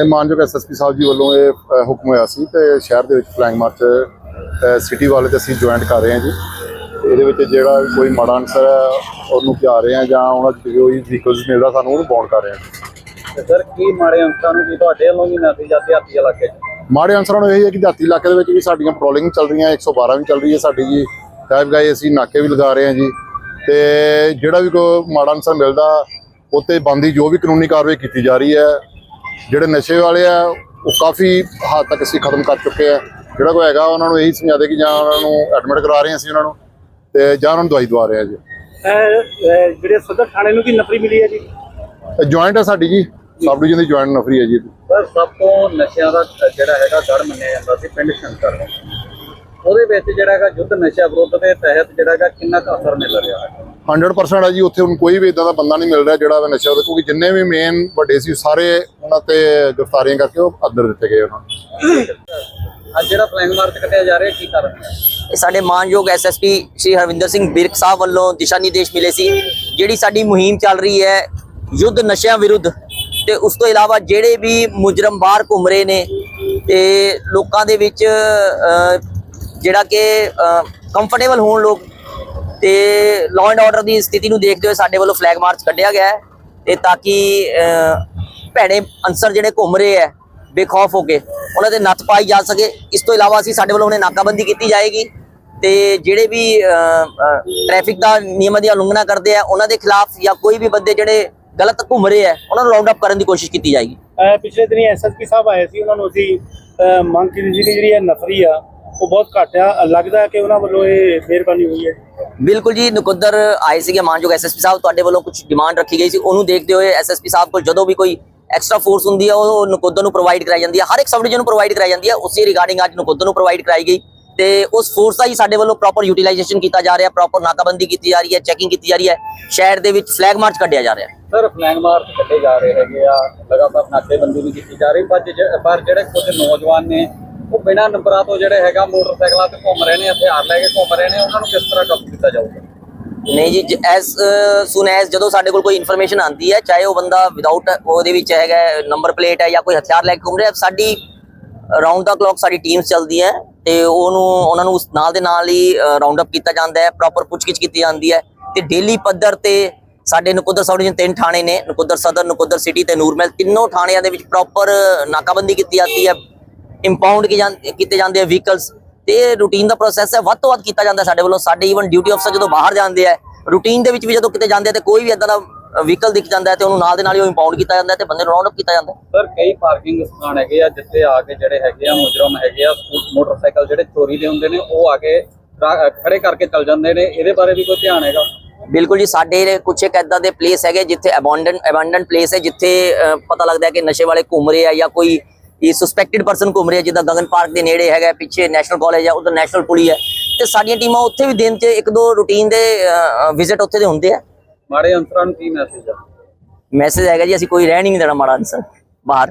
ਇਹ ਮਾਨਯੋਗ ਐਸਐਸਪੀ ਸਾਹਿਬ ਜੀ ਵੱਲੋਂ ਇਹ ਅ, ਹੁਕਮ ਹੋਇਆ ਸੀ ਤੇ ਸ਼ਹਿਰ ਦੇ ਵਿੱਚ ਫਲੈਗ ਮਾਰਚ ਸਿਟੀ ਵਾਲੇ ਤੇ ਅਸੀਂ ਜੁਆਇੰਟ ਕਰ ਰਹੇ ਹਾਂ ਜੀ। ਇਹਦੇ ਵਿੱਚ ਜਿਹੜਾ ਵੀ ਕੋਈ ਮਾੜਾ ਅਨਸਰ ਹੈ ਉਹਨੂੰ ਪਿਆ ਰਹੇ ਹਾਂ ਜਾਂ ਉਹਨਾਂ ਚ ਕੋਈ ਵਹੀਕਲਸ ਮਿਲਦਾ ਸਾਨੂੰ ਉਹਨੂੰ ਬੌਂਡ ਕਰ ਰਹੇ ਹਾਂ। ਤੇ ਸਰ ਕੀ ਮਾੜੇ ਅੰਕਾਂ ਨੂੰ ਕੀ ਤੁਹਾਡੇ ਵੱਲੋਂ ਵੀ ਨਦੀ ਜਾਂਦੇ ਹਾਤੀ ਇਲਾਕੇ 'ਚ? ਮਾੜੇ ਅਨਸਰਾਂ ਨੂੰ ਇਹ ਹੈ ਕਿ ਦਿਹਾਤੀ ਇਲਾਕੇ ਦੇ ਵਿੱਚ ਵੀ ਸਾਡੀਆਂ ਪੈਟਰੋਲਿੰਗ ਚੱਲ ਰਹੀਆਂ 112 ਵੀ ਚੱਲ ਰਹੀ ਹੈ ਸਾਡੀ ਜੀ। ਟਾਈਪ ਗਾਈ ਅਸੀਂ ਨਾਕੇ ਵੀ ਲਗਾ ਰਹੇ ਹਾਂ ਜੀ। ਤੇ ਜਿਹੜਾ ਵੀ ਕੋਈ ਮਾੜਾ ਅਨਸਰ ਮਿਲਦਾ ਉੱਤੇ ਬੰਦੀ ਜੋ ਵੀ ਕਾਨੂੰਨੀ ਕਾਰਵਾਈ ਕੀਤੀ ਜਾ ਰਹੀ ਹੈ ਜਿਹੜੇ ਨਸ਼ੇ ਵਾਲੇ ਆ ਉਹ ਕਾਫੀ ਹੱਦ ਤੱਕ ਅਸੀਂ ਖਤਮ ਕਰ ਚੁੱਕੇ ਆ। ਜਿਹੜਾ ਕੋਈ ਹੈਗਾ ਉਹਨਾਂ ਨੂੰ ਇਹੀ ਸਮਝਾ ਦੇ ਕਿ ਜਾਂ ਉਹਨਾਂ ਨੂੰ ਐਡਮਿਟ ਕਰਾ ਰਹੇ ਹਾਂ ਅਸੀਂ ਉਹਨਾਂ ਨੂੰ ਤੇ ਜਾਂ ਉਹਨਾਂ ਨੂੰ ਦਵਾਈ ਦਵਾ ਰਹੇ ਹਾਂ ਜੀ। ਜਿਹੜੇ ਸਦਰ ਥਾਣੇ ਨੂੰ ਕੀ ਨਫਰੀ ਮਿਲੀ ਹੈ ਜੀ? ਜੁਆਇੰਟ ਹੈ ਸਾਡੀ ਜੀ ਸਬ ਡਿਵੀਜ਼ਨ ਦੀ ਜੁਆਇੰਟ ਨਫਰੀ ਹੈ ਜੀ। ਸਰ ਸਭ ਤੋਂ ਨਸ਼ਿਆਂ ਦਾ ਜਿਹੜਾ ਹੈਗਾ ਗੜ ਮੰਨਿਆ ਜਾਂਦਾ ਸੀ ਪਿੰਡ ਸ਼ੰਕਰ ਉਹਦੇ ਵਿੱਚ ਜਿਹੜਾ ਹੈਗਾ ਯੁੱਧ ਨਸ਼ਾ ਵਿਰੁੱਧ ਦੇ ਤਹਿਤ ਜਿਹੜਾ ਹੈਗਾ ਕਿੰਨਾ ਕੁ ਅਸਰ ਮਿਲ ਰਿਹਾ ਹੈ? 100% ਹੈ ਜੀ ਉੱਥੇ ਹੁਣ ਕੋਈ ਵੀ ਇਦਾਂ ਦਾ ਬੰਦਾ ਨਹੀਂ ਮਿਲ ਰਿਹਾ ਜਿਹੜਾ ਨਸ਼ਾ ਉਹਦੇ ਕਿਉਂਕਿ ਜਿੰਨੇ ਵੀ ਮੇਨ ਵੱਡੇ ਸੀ ਸਾਰੇ ਉਹਨਾਂ ਤੇ ਗ੍ਰਿਫਤਾਰੀਆਂ ਕਰਕੇ ਉਹ ਅੰਦਰ ਦਿੱਤੇ ਗਏ ਉਹਨਾਂ ਅੱਜ ਜਿਹੜਾ ਫਲੈਗ ਮਾਰਚ ਕੱਢਿਆ ਜਾ ਰਿਹਾ ਕੀ ਕਾਰਨ ਹੈ? ਇਹ ਸਾਡੇ ਮਾਨਯੋਗ ਐਸਐਸਪੀ ਸ਼੍ਰੀ ਹਰਵਿੰਦਰ ਸਿੰਘ ਬਿਰਕ ਸਾਹਿਬ ਵੱਲੋਂ ਦਿਸ਼ਾ ਨਿਰਦੇਸ਼ ਮਿਲੇ ਸੀ ਜਿਹੜੀ ਸਾਡੀ ਮੁਹਿੰਮ ਚੱਲ ਰਹੀ ਹੈ ਯੁੱਧ ਨਸ਼ਿਆਂ ਵਿਰੁੱਧ ਤੇ ਉਸ ਤੋਂ ਇਲਾਵਾ ਜਿਹੜੇ ਵੀ ਮੁਜਰਮ ਬਾਹਰ ਘੁੰਮ ਰਹੇ ਨੇ ਤੇ ਲੋਕਾਂ ਦੇ ਵਿੱਚ ਜਿਹੜਾ ਕਿ ਕੰਫਰਟੇਬਲ ਹੋਣ ਲੋਕ ਤੇ ਲਾਅ ਐਂਡ ਆਰਡਰ ਦੀ ਸਥਿਤੀ ਨੂੰ ਦੇਖਦੇ ਹੋਏ ਸਾਡੇ ਵੱਲੋਂ ਫਲੈਗ ਮਾਰਚ ਕੱਢਿਆ ਗਿਆ ਹੈ ਤੇ ਤਾਂ ਕਿ ਭੈੜੇ ਅੰਸਰ ਜਿਹੜੇ ਘੁੰਮ ਰਹੇ ਹੈ ਬੇਖੌਫ ਹੋ ਕੇ ਉਹਨਾਂ ਦੇ ਨੱਥ ਪਾਈ ਜਾ ਸਕੇ। ਇਸ ਤੋਂ ਇਲਾਵਾ ਅਸੀਂ ਸਾਡੇ ਵੱਲੋਂ ਉਹਨੇ ਨਾਕਾਬੰਦੀ ਕੀਤੀ ਜਾਏਗੀ ਤੇ ਜਿਹੜੇ ਵੀ ਟ੍ਰੈਫਿਕ ਦਾ ਨਿਯਮਾਂ ਦੀ ਉਲੰਘਣਾ ਕਰਦੇ ਆ ਉਹਨਾਂ ਦੇ ਖਿਲਾਫ ਜਾਂ ਕੋਈ ਵੀ ਬੰਦੇ ਜਿਹੜੇ ਗਲਤ ਘੁੰਮ ਰਹੇ ਆ ਉਹਨਾਂ ਨੂੰ ਰਾਉਂਡ ਅਪ ਕਰਨ ਦੀ ਕੋਸ਼ਿਸ਼ ਕੀਤੀ ਜਾਏਗੀ। ਪਿਛਲੇ ਦਿਨੀ ਐਸਐਸਪੀ ਸਾਹਿਬ ਆਏ ਸੀ ਉਹਨਾਂ ਨੂੰ ਅਸੀਂ ਮੰਗ ਕੀਤੀ ਸੀ ਕਿ ਜਿਹੜੀ ਇਹ ਨਫਰੀ ਆ ਉਹ ਬਹੁਤ ਘੱਟ ਆ। ਲੱਗਦਾ ਕਿ ਉਹਨਾਂ ਵੱਲੋਂ ਇਹ ਮਿਹਰਬਾਨੀ ਹੋਈ ਹੈ। ਬਿਲਕੁਲ ਜੀ ਨਕੁੱਦਰ ਆਏ ਸੀਗੇ ਮਾਨਯੋਗ ਐਸਐਸਪੀ ਸਾਹਿਬ ਤੁਹਾਡੇ ਵੱਲੋਂ ਕੁਝ ਡਿਮਾਂਡ ਰੱਖੀ ਗਈ ਸੀ ਉਹਨੂੰ ਦੇਖਦੇ ਹੋਏ ਐਸਐਸਪੀ ਸਾਹਿਬ ਕੋਲ ਜਦੋਂ ਵੀ ਕੋਈ ਐਕਸਟਰਾ ਫੋਰਸ ਹੁੰਦੀ ਹੈ ਉਹ ਨਕੁੱਦਰ ਨੂੰ ਪ੍ਰੋਵਾਈਡ ਕਰਾਈ ਜਾਂਦੀ ਹੈ ਹਰ ਇੱਕ ਸਬ ਡਿਵੀਜ਼ਨ ਨੂੰ ਪ੍ਰੋਵਾਈਡ ਕਰਾਈ ਜਾਂਦੀ ਹੈ ਉਸੇ ਰਿਗਾਰਡਿੰਗ ਅੱਜ ਨਕੁੱਦਰ ਨੂੰ ਪ੍ਰੋਵਾਈਡ ਕਰਾਈ ਗਈ ਤੇ ਉਸ ਫੋਰਸ ਦਾ ਹੀ ਸਾਡੇ ਵੱਲੋਂ ਪ੍ਰੋਪਰ ਯੂਟਿਲਾਈਜੇਸ਼ਨ ਕੀਤਾ ਜਾ ਰਿਹਾ ਪ੍ਰੋਪਰ ਨਾਕਾਬੰਦੀ ਕੀਤੀ ਜਾ ਰਹੀ ਹੈ ਚੈਕਿੰਗ ਕੀਤੀ ਜਾ ਰਹੀ ਹੈ। ਸ਼ਹਿਰ ਦੇ ਵਿੱਚ ਫਲੈਗ ਮਾਰਚ ਕੱਢਿਆ ਜਾ ਰਿਹਾ ਸਰ ਫਲੈਗ ਮਾਰਚ ਕੱਢੇ ਜਾ ਰਹੇ ਹੈਗੇ ਆ। ਲਗਾਤਾਰ ਨਾਕੇਬੰਦੀ ਵੀ ਕੀਤੀ ਜਾ ਰਹੀ, ਪਰ ਜਿਹੜੇ ਕੁਝ ਨੌਜਵਾਨ ਨੇ, ਉਹ ਬਿਨਾਂ ਨੰਬਰਾਂ ਤੋਂ ਜਿਹੜੇ ਹੈਗਾ ਮੋਟਰਸਾਈਕਲਾਂ ਤੇ ਘੁੰਮ ਰਹੇ ਨੇ, ਹਥਿਆਰ ਲੈ ਕੇ ਘੁੰਮ ਰਹੇ ਨੇ, ਉਹਨਾਂ ਨੂੰ ਕਿਸ ਤਰ੍ਹਾਂ ਕਾਬੂ ਕੀਤਾ ਜਾਊਗਾ? ਨਹੀਂ ਜੀ ਐਸ ਸੂਨ ਐਸ ਜਦੋਂ ਸਾਡੇ ਕੋਲ ਕੋਈ ਇਨਫੋਰਮੇਸ਼ਨ ਆਂਦੀ ਹੈ, ਚਾਹੇ ਉਹ ਬੰਦਾ ਵਿਦਆਊਟ ਉਹਦੇ ਵਿੱਚ ਹੈਗਾ ਨੰਬਰ ਪਲੇਟ ਹੈ ਜਾਂ ਕੋਈ ਹਥਿਆਰ ਲੈ ਕੇ ਘੁੰਮ ਰਿਹਾ, ਸਾਡੀ ਰਾਉਂਡ ਦਾ ਕਲੌਕ ਸਾਡੀ ਟੀਮਸ ਚੱਲਦੀ ਹੈ ਤੇ ਉਹਨੂੰ, ਉਹਨਾਂ ਨੂੰ ਉਸ ਨਾਲ ਦੇ ਨਾਲ ਹੀ ਰਾਉਂਡ ਅਪ ਕੀਤਾ ਜਾਂਦਾ ਹੈ ਪ੍ਰੋਪਰ ਪੁੱਛਗਿੱਛ ਕੀਤੀ ਜਾਂਦੀ ਹੈ ਤੇ ਡੇਲੀ ਪੱਧਰ ਤੇ ਸਾਡੇ ਨਕੁੱਦਰ ਸਬ ਡਿਵੀਜ਼ਨ ਤਿੰਨ ਥਾਣੇ ਨੇ, ਨਕੁੱਦਰ ਸਦਰ, ਨਕੁੱਦਰ ਸਿਟੀ ਤੇ ਨੂਰਮਹਿਲ ਤਿੰਨੋਂ ਥਾਣਿਆਂ ਦੇ ਵਿੱਚ ਪ੍ਰੋਪਰ ਨਾਕਾਬੰਦੀ ਕੀਤੀ ਜਾਂਦੀ ਹੈ ਇੰਪਾਊਂਡ ਕੀ ਜਾਂ- ਕੀਤੇ ਜਾਂਦੇ ਆ ਵਹੀਕਲਸ ਤੇ ਇਹ ਰੂਟੀਨ ਦਾ ਪ੍ਰੋਸੈਸ ਹੈ ਵੱਧ ਤੋਂ ਵੱਧ ਕੀਤਾ ਜਾਂਦਾ ਸਾਡੇ ਵੱਲੋਂ। ਸਾਡੇ ਈਵਨ ਡਿਊਟੀ ਅਫਸਰ ਜਦੋਂ ਬਾਹਰ ਜਾਂਦੇ ਆ ਰੂਟੀਨ ਦੇ ਵਿੱਚ ਵੀ ਜਦੋਂ ਕਿਤੇ ਜਾਂਦੇ ਆ ਤੇ ਕੋਈ ਵੀ ਇਦਾਂ ਦਾ ਵਹੀਕਲ ਦਿਖ ਜਾਂਦਾ ਤੇ ਉਹਨੂੰ ਨਾਲ ਦੇ ਨਾਲ ਹੀ ਉਹ ਇੰਪਾਊਂਡ ਕੀਤਾ ਜਾਂਦਾ ਤੇ ਬੰਦੇ ਨੂੰ ਰਾਉਂਡ ਅਪ ਕੀਤਾ ਜਾਂਦਾ ਸਰ ਕਈ ਪਾਰਕਿੰਗ ਸਥਾਨ ਹੈਗੇ ਆ ਜਿੱਥੇ ਆ ਕੇ ਜਿਹੜੇ ਹੈਗੇ ਆ ਮੁਜਰਮ ਹੈਗੇ ਆ ਮੋਟਰਸਾਈਕਲ ਜਿਹੜੇ ਚੋਰੀ ਦੇ ਹੁੰਦੇ ਨੇ ਉਹ ਆ ਕੇ ਖੜੇ ਕਰਕੇ ਚੱਲ ਜਾਂਦੇ ਨੇ। ਇਹਦੇ ਬਾਰੇ ਵੀ ਕੋਈ ਧਿਆਨ ਹੈਗਾ? ਬਿਲਕੁਲ ਜੀ ਸਾਡੇ ਕੁਛ ਇੱਕ ਇਦਾਂ ਦੇ ਪਲੇਸ ਹੈਗੇ ਜਿੱਥੇ ਅਬੰਡਨ ਅਬੰਡਨ ਪਲੇਸ ਹੈ ਜਿੱਥੇ ਪਤਾ ਲੱਗਦਾ ਹੈ ਕਿ ਨਸ਼ੇ ਵਾਲੇ ਘੁੰਮ ਰਹੇ ਆ ਜਾਂ ਕੋਈ ਇਹ ਸਸਪੈਕਟਡ ਪਰਸਨ ਘੁੰਮ ਰਿਹਾ ਜਿੱਦਾਂ ਗਗਨ ਪਾਰਕ ਦੇ ਨੇੜੇ ਹੈਗਾ ਪਿੱਛੇ ਨੈਸ਼ਨਲ ਕਾਲਜ ਹੈ ਉਧਰ ਨੈਸ਼ਨਲ ਪੁਲੀ ਹੈ ਤੇ ਸਾਡੀਆਂ ਟੀਮਾਂ ਉੱਥੇ ਵੀ ਦਿਨ 'ਚ ਇੱਕ ਦੋ ਰੂਟੀਨ ਦੇ ਵਿਜ਼ਿਟ ਉੱਥੇ ਦੇ ਹੁੰਦੇ ਆ। ਮਾੜੇ ਅੰਸਰਾਂ ਨੂੰ ਕੀ ਮੈਸੇਜ ਆ? ਮੈਸੇਜ ਹੈਗਾ ਜੀ ਅਸੀਂ ਕੋਈ ਰਹਿਣ ਹੀ ਨਹੀਂ ਦੇਣਾ ਮਾੜਾ ਅਨਸਰ ਬਾਹਰ।